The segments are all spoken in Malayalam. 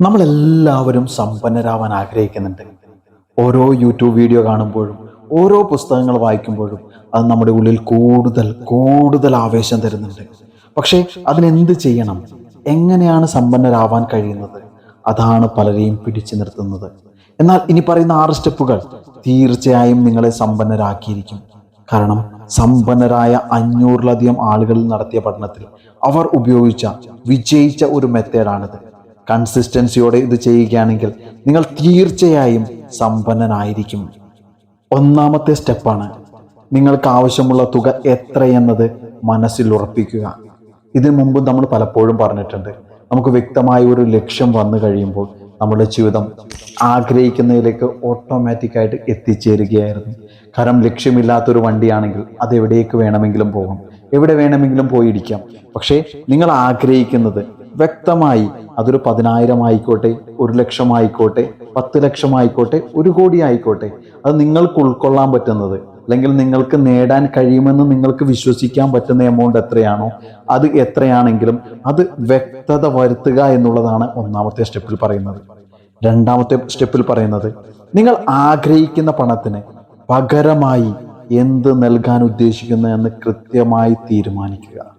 നമ്മളെല്ലാവരും സമ്പന്നരാവാൻ ആഗ്രഹിക്കുന്നുണ്ട്. ഓരോ യൂട്യൂബ് വീഡിയോ കാണുമ്പോഴും ഓരോ പുസ്തകങ്ങൾ വായിക്കുമ്പോഴും അത് നമ്മുടെ ഉള്ളിൽ കൂടുതൽ കൂടുതൽ ആവേശം തരുന്നുണ്ട്. പക്ഷേ അതിനെന്ത് ചെയ്യണം? എങ്ങനെയാണ് സമ്പന്നരാവാൻ കഴിയുന്നത്? അതാണ് പലരെയും പിടിച്ചു നിർത്തുന്നത്. എന്നാൽ ഇനി പറയുന്ന ആറ് സ്റ്റെപ്പുകൾ തീർച്ചയായും നിങ്ങളെ സമ്പന്നരാക്കിയിരിക്കും. കാരണം സമ്പന്നരായ അഞ്ഞൂറിലധികം ആളുകളിൽ നടത്തിയ പഠനത്തിൽ അവർ ഉപയോഗിച്ച വിജയിച്ച ഒരു മെത്തേഡാണിത്. കൺസിസ്റ്റൻസിയോടെ ഇത് ചെയ്യുകയാണെങ്കിൽ നിങ്ങൾ തീർച്ചയായും സമ്പന്നനായിരിക്കും. ഒന്നാമത്തെ സ്റ്റെപ്പാണ് നിങ്ങൾക്ക് ആവശ്യമുള്ള തുക എത്രയെന്നത് മനസ്സിൽ ഉറപ്പിക്കുക. ഇതിനു മുമ്പ് നമ്മൾ പലപ്പോഴും പറഞ്ഞിട്ടുണ്ട് നമുക്ക് വ്യക്തമായ ഒരു ലക്ഷ്യം വന്നു കഴിയുമ്പോൾ നമ്മുടെ ജീവിതം ആഗ്രഹിക്കുന്നതിലേക്ക് ഓട്ടോമാറ്റിക്കായിട്ട് എത്തിച്ചേരുകയായിരുന്നു. കാരണം ലക്ഷ്യമില്ലാത്തൊരു വണ്ടിയാണെങ്കിൽ അത് എവിടേക്ക് വേണമെങ്കിലും പോകാം എവിടെ വേണമെങ്കിലും പോയിരിക്കാം. പക്ഷേ നിങ്ങൾ ആഗ്രഹിക്കുന്നത് വ്യക്തമായി അതൊരു പതിനായിരം ആയിക്കോട്ടെ ഒരു ലക്ഷം ആയിക്കോട്ടെ പത്ത് ലക്ഷം ആയിക്കോട്ടെ ഒരു കോടി ആയിക്കോട്ടെ അത് നിങ്ങൾക്ക് ഉൾക്കൊള്ളാൻ പറ്റുന്നത്. അല്ലെങ്കിൽ നിങ്ങൾക്ക് നേടാൻ കഴിയുമെന്ന് നിങ്ങൾക്ക് വിശ്വസിക്കാൻ പറ്റുന്ന എമൗണ്ട് എത്രയാണോ അത് എത്രയാണെങ്കിലും അത് വ്യക്തത വരുത്തുക എന്നുള്ളതാണ് ഒന്നാമത്തെ സ്റ്റെപ്പിൽ പറയുന്നത്. രണ്ടാമത്തെ സ്റ്റെപ്പിൽ പറയുന്നത് നിങ്ങൾ ആഗ്രഹിക്കുന്ന പണത്തിന് പകരമായി എന്ത് നൽകാൻ ഉദ്ദേശിക്കുന്നു എന്ന് കൃത്യമായി തീരുമാനിക്കുക.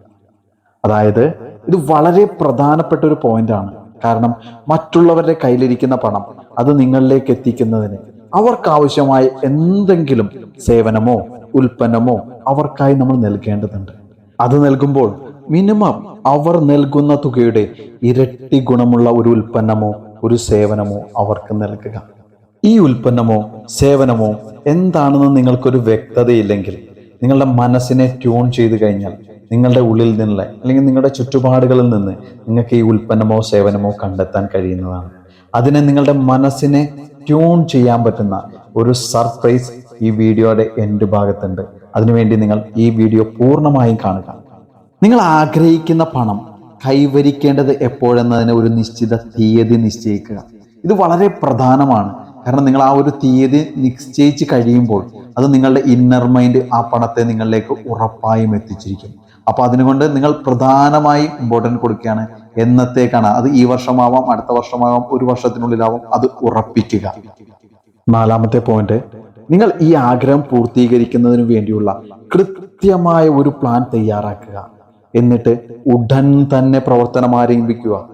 അതായത് ഇത് വളരെ പ്രധാനപ്പെട്ട ഒരു പോയിന്റാണ് കാരണം മറ്റുള്ളവരുടെ കയ്യിലിരിക്കുന്ന പണം അത് നിങ്ങളിലേക്ക് എത്തിക്കുന്നതിന് അവർക്ക് ആവശ്യമായ എന്തെങ്കിലും സേവനമോ ഉൽപ്പന്നമോ അവർക്കായി നമ്മൾ നൽകേണ്ടതുണ്ട്. അത് നൽകുമ്പോൾ മിനിമം അവർ നൽകുന്ന തുകയുടെ ഇരട്ടി ഗുണമുള്ള ഒരു ഉൽപ്പന്നമോ ഒരു സേവനമോ അവർക്ക് നൽകുക. ഈ ഉൽപ്പന്നമോ സേവനമോ എന്താണെന്ന് നിങ്ങൾക്കൊരു വ്യക്തതയില്ലെങ്കിൽ നിങ്ങളുടെ മനസ്സിനെ ട്യൂൺ ചെയ്തു കഴിഞ്ഞാൽ നിങ്ങളുടെ ഉള്ളിൽ നിന്നുള്ള അല്ലെങ്കിൽ നിങ്ങളുടെ ചുറ്റുപാടുകളിൽ നിന്ന് നിങ്ങൾക്ക് ഈ ഉൽപ്പന്നമോ സേവനമോ കണ്ടെത്താൻ കഴിയുന്നതാണ്. അതിനെ നിങ്ങളുടെ മനസ്സിനെ ട്യൂൺ ചെയ്യാൻ പറ്റുന്ന ഒരു സർപ്രൈസ് ഈ വീഡിയോയുടെ എൻഡ് ഭാഗത്തുണ്ട്. അതിനുവേണ്ടി നിങ്ങൾ ഈ വീഡിയോ പൂർണമായും കാണുക. നിങ്ങൾ ആഗ്രഹിക്കുന്ന പണം കൈവരിക്കേണ്ടത് എപ്പോഴെന്നതിന് ഒരു നിശ്ചിത തീയതി നിശ്ചയിക്കുക. ഇത് വളരെ പ്രധാനമാണ്. കാരണം നിങ്ങൾ ആ ഒരു തീയതി നിശ്ചയിച്ച് കഴിയുമ്പോൾ അത് നിങ്ങളുടെ ഇന്നർ മൈൻഡ് ആ പണത്തെ നിങ്ങളിലേക്ക് ഉറപ്പായും എത്തിച്ചിരിക്കും. അപ്പൊ അതിനുകൊണ്ട് നിങ്ങൾ പ്രധാനമായി ഇമ്പോർട്ടന്റ് കൊടുക്കുകയാണ്. എന്നത്തേക്കാണ്? അത് ഈ വർഷമാവാം അടുത്ത വർഷമാവാം ഒരു വർഷത്തിനുള്ളിലാവാം അത് ഉറപ്പിക്കുക. നാലാമത്തെ പോയിന്റ് നിങ്ങൾ ഈ ആഗ്രഹം പൂർത്തീകരിക്കുന്നതിന് വേണ്ടിയുള്ള കൃത്യമായ ഒരു പ്ലാൻ തയ്യാറാക്കുക. എന്നിട്ട് ഉടൻ തന്നെ പ്രവർത്തനം ആരംഭിക്കുക.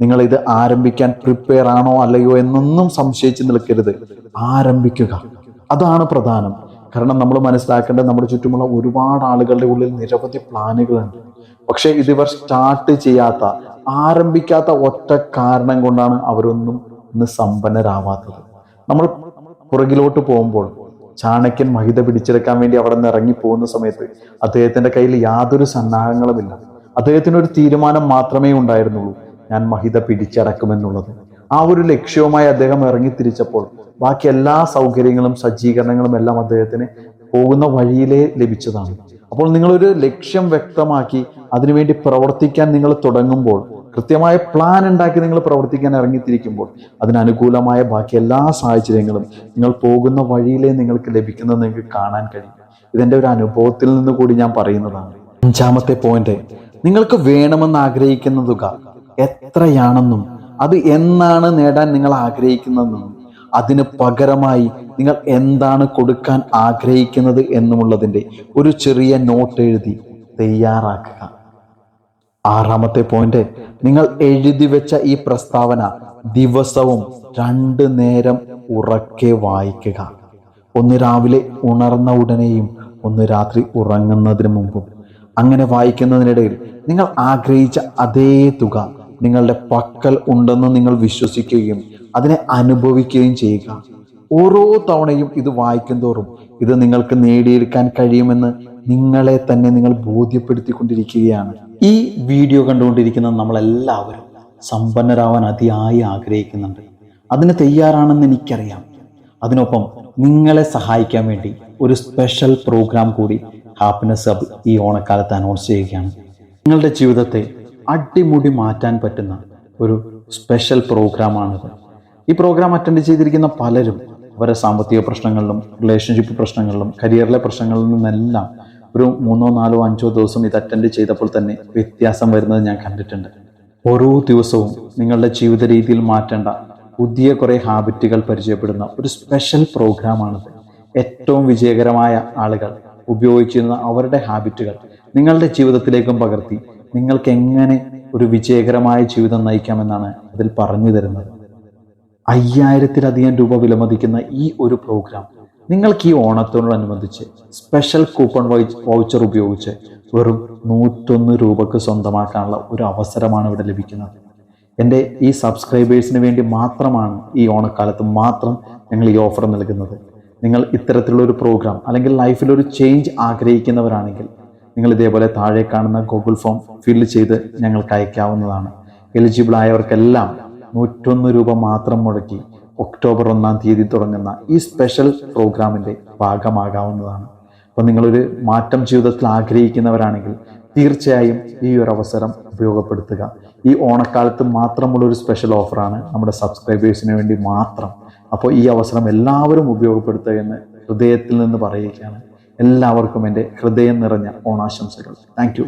നിങ്ങൾ ഇത് ആരംഭിക്കാൻ പ്രിപ്പയർ ആണോ അല്ലയോ എന്നൊന്നും സംശയിച്ച് നിൽക്കരുത്. ആരംഭിക്കുക. അതാണ് പ്രധാനം. കാരണം നമ്മൾ മനസ്സിലാക്കേണ്ടത് നമ്മുടെ ചുറ്റുമുള്ള ഒരുപാട് ആളുകളുടെ ഉള്ളിൽ നിരവധി പ്ലാനുകളുണ്ട്. പക്ഷെ ഇതിവർ സ്റ്റാർട്ട് ചെയ്യാത്ത ആരംഭിക്കാത്ത ഒറ്റ കാരണം കൊണ്ടാണ് അവരൊന്നും ഇന്ന് സമ്പന്നരാവാത്തത്. നമ്മൾ പുറകിലോട്ട് പോകുമ്പോൾ ചാണക്യൻ മഹിത പിടിച്ചെടുക്കാൻ വേണ്ടി അവിടെ നിന്ന് ഇറങ്ങി പോകുന്ന സമയത്ത് അദ്ദേഹത്തിന്റെ കയ്യിൽ യാതൊരു സന്നാഹങ്ങളുമില്ല. അദ്ദേഹത്തിന് ഒരു തീരുമാനം മാത്രമേ ഉണ്ടായിരുന്നുള്ളൂ. ഞാൻ മഹിത പിടിച്ചടക്കുമെന്നുള്ളത്. ആ ഒരു ലക്ഷ്യവുമായി അദ്ദേഹം ഇറങ്ങി തിരിച്ചപ്പോൾ ബാക്കി എല്ലാ സൗകര്യങ്ങളും സജ്ജീകരണങ്ങളും എല്ലാം അദ്ദേഹത്തിന് പോകുന്ന വഴിയിലേ ലഭിച്ചതാണ്. അപ്പോൾ നിങ്ങളൊരു ലക്ഷ്യം വ്യക്തമാക്കി അതിനുവേണ്ടി പ്രവർത്തിക്കാൻ നിങ്ങൾ തുടങ്ങുമ്പോൾ കൃത്യമായ പ്ലാൻ ഉണ്ടാക്കി നിങ്ങൾ പ്രവർത്തിക്കാൻ ഇറങ്ങിത്തിരിക്കുമ്പോൾ അതിനനുകൂലമായ ബാക്കി എല്ലാ സാഹചര്യങ്ങളും നിങ്ങൾ പോകുന്ന വഴിയിലേ നിങ്ങൾക്ക് ലഭിക്കുന്നത് നിങ്ങൾക്ക് കാണാൻ കഴിയും. ഇതെന്റെ ഒരു അനുഭവത്തിൽ നിന്ന് കൂടി ഞാൻ പറയുന്നതാണ്. അഞ്ചാമത്തെ പോയിന്റ് നിങ്ങൾക്ക് വേണമെന്ന് ആഗ്രഹിക്കുന്ന തുക എത്രയാണെന്നും അത് എന്നാണ് നേടാൻ നിങ്ങൾ ആഗ്രഹിക്കുന്നത് അതിന് പകരമായി നിങ്ങൾ എന്താണ് കൊടുക്കാൻ ആഗ്രഹിക്കുന്നത് എന്നുമുള്ളതിന്റെ ഒരു ചെറിയ നോട്ട് എഴുതി തയ്യാറാക്കുക. ആറാമത്തെ പോയിന്റ് നിങ്ങൾ എഴുതി വെച്ച ഈ പ്രസ്താവന ദിവസവും രണ്ട് നേരം ഉറക്കെ വായിക്കുക. ഒന്ന് രാവിലെ ഉണർന്ന ഉടനെയും ഒന്ന് രാത്രി ഉറങ്ങുന്നതിന് മുമ്പും. അങ്ങനെ വായിക്കുന്നതിനിടയിൽ നിങ്ങൾ ആഗ്രഹിച്ച അതേ തുക നിങ്ങളുടെ പക്കൽ ഉണ്ടെന്ന് നിങ്ങൾ വിശ്വസിക്കുകയും അതിനെ അനുഭവിക്കുകയും ചെയ്യുക. ഓരോ തവണയും ഇത് വായിക്കും തോറും ഇത് നിങ്ങൾക്ക് നേടിയെടുക്കാൻ കഴിയുമെന്ന് നിങ്ങളെ തന്നെ നിങ്ങൾ ബോധ്യപ്പെടുത്തിക്കൊണ്ടിരിക്കുകയാണ്. ഈ വീഡിയോ കണ്ടുകൊണ്ടിരിക്കുന്ന നമ്മളെല്ലാവരും സമ്പന്നരാവാൻ അതിയായി ആഗ്രഹിക്കുന്നുണ്ട്. അതിന് തയ്യാറാണെന്ന് എനിക്കറിയാം. അതിനൊപ്പം നിങ്ങളെ സഹായിക്കാൻ വേണ്ടി ഒരു സ്പെഷ്യൽ പ്രോഗ്രാം കൂടി ഹാപ്പിനെസ് ഹബ് ഈ ഓണക്കാലത്ത് അനൗൺസ് ചെയ്യുകയാണ്. നിങ്ങളുടെ ജീവിതത്തെ അടിമുടി മാറ്റാൻ പറ്റുന്ന ഒരു സ്പെഷ്യൽ പ്രോഗ്രാമാണിത് ഈ പ്രോഗ്രാം അറ്റൻഡ് ചെയ്തിരിക്കുന്ന പലരും അവരെ സാമ്പത്തിക പ്രശ്നങ്ങളിലും റിലേഷൻഷിപ്പ് പ്രശ്നങ്ങളിലും കരിയറിലെ പ്രശ്നങ്ങളിൽ നിന്നെല്ലാം ഒരു മൂന്നോ നാലോ അഞ്ചോ ദിവസം ഇത് അറ്റൻഡ് ചെയ്തപ്പോൾ തന്നെ വ്യത്യാസം വരുന്നത് ഞാൻ കണ്ടിട്ടുണ്ട്. ഓരോ ദിവസവും നിങ്ങളുടെ ജീവിത രീതിയിൽ മാറ്റേണ്ട പുതിയ കുറേ ഹാബിറ്റുകൾ പരിചയപ്പെടുന്ന ഒരു സ്പെഷ്യൽ പ്രോഗ്രാമാണിത് ഏറ്റവും വിജയകരമായ ആളുകൾ ഉപയോഗിച്ചിരുന്ന അവരുടെ ഹാബിറ്റുകൾ നിങ്ങളുടെ ജീവിതത്തിലേക്കും പകർത്തി നിങ്ങൾക്ക് എങ്ങനെ ഒരു വിജയകരമായ ജീവിതം നയിക്കാമെന്നാണ് അതിൽ പറഞ്ഞു തരുന്നത്. അയ്യായിരത്തിലധികം രൂപ വിലമതിക്കുന്ന ഈ ഒരു പ്രോഗ്രാം നിങ്ങൾക്ക് ഈ ഓണത്തോടനുബന്ധിച്ച് സ്പെഷ്യൽ കൂപ്പൺ വൗച്ചർ ഉപയോഗിച്ച് വെറും നൂറ്റൊന്ന് രൂപക്ക് സ്വന്തമാക്കാനുള്ള ഒരു അവസരമാണ് ഇവിടെ ലഭിക്കുന്നത്. എന്റെ ഈ സബ്സ്ക്രൈബേഴ്സിന് വേണ്ടി മാത്രമാണ് ഈ ഓണക്കാലത്ത് മാത്രം ഞങ്ങൾ ഈ ഓഫർ നൽകുന്നത്. നിങ്ങൾ ഇത്തരത്തിലുള്ള ഒരു പ്രോഗ്രാം അല്ലെങ്കിൽ ലൈഫിൽ ഒരു ചേഞ്ച് ആഗ്രഹിക്കുന്നവരാണെങ്കിൽ നിങ്ങൾ ഇതേപോലെ താഴെ കാണുന്ന ഗൂഗിൾ ഫോം ഫിൽ ചെയ്ത് ഞങ്ങൾക്ക് അയക്കാവുന്നതാണ്. എലിജിബിൾ ആയവർക്കെല്ലാം നൂറ്റൊന്ന് രൂപ മാത്രം മുടക്കി ഒക്ടോബർ ഒന്നാം തീയതി തുടങ്ങുന്ന ഈ സ്പെഷ്യൽ പ്രോഗ്രാമിന്റെ ഭാഗമാകാവുന്നതാണ്. അപ്പോൾ നിങ്ങളൊരു മാറ്റം ജീവിതത്തിൽ ആഗ്രഹിക്കുന്നവരാണെങ്കിൽ തീർച്ചയായും ഈ ഒരു അവസരം ഉപയോഗപ്പെടുത്തുക. ഈ ഓണക്കാലത്ത് മാത്രമുള്ള ഒരു സ്പെഷ്യൽ ഓഫറാണ് നമ്മുടെ സബ്സ്ക്രൈബേഴ്സിന് വേണ്ടി മാത്രം. അപ്പോൾ ഈ അവസരം എല്ലാവരും ഉപയോഗപ്പെടുത്തുക എന്ന് ഹൃദയത്തിൽ നിന്ന് പറയുകയാണ്. എല്ലാവർക്കും എന്റെ ഹൃദയം നിറഞ്ഞ ഓണാശംസകൾ. താങ്ക്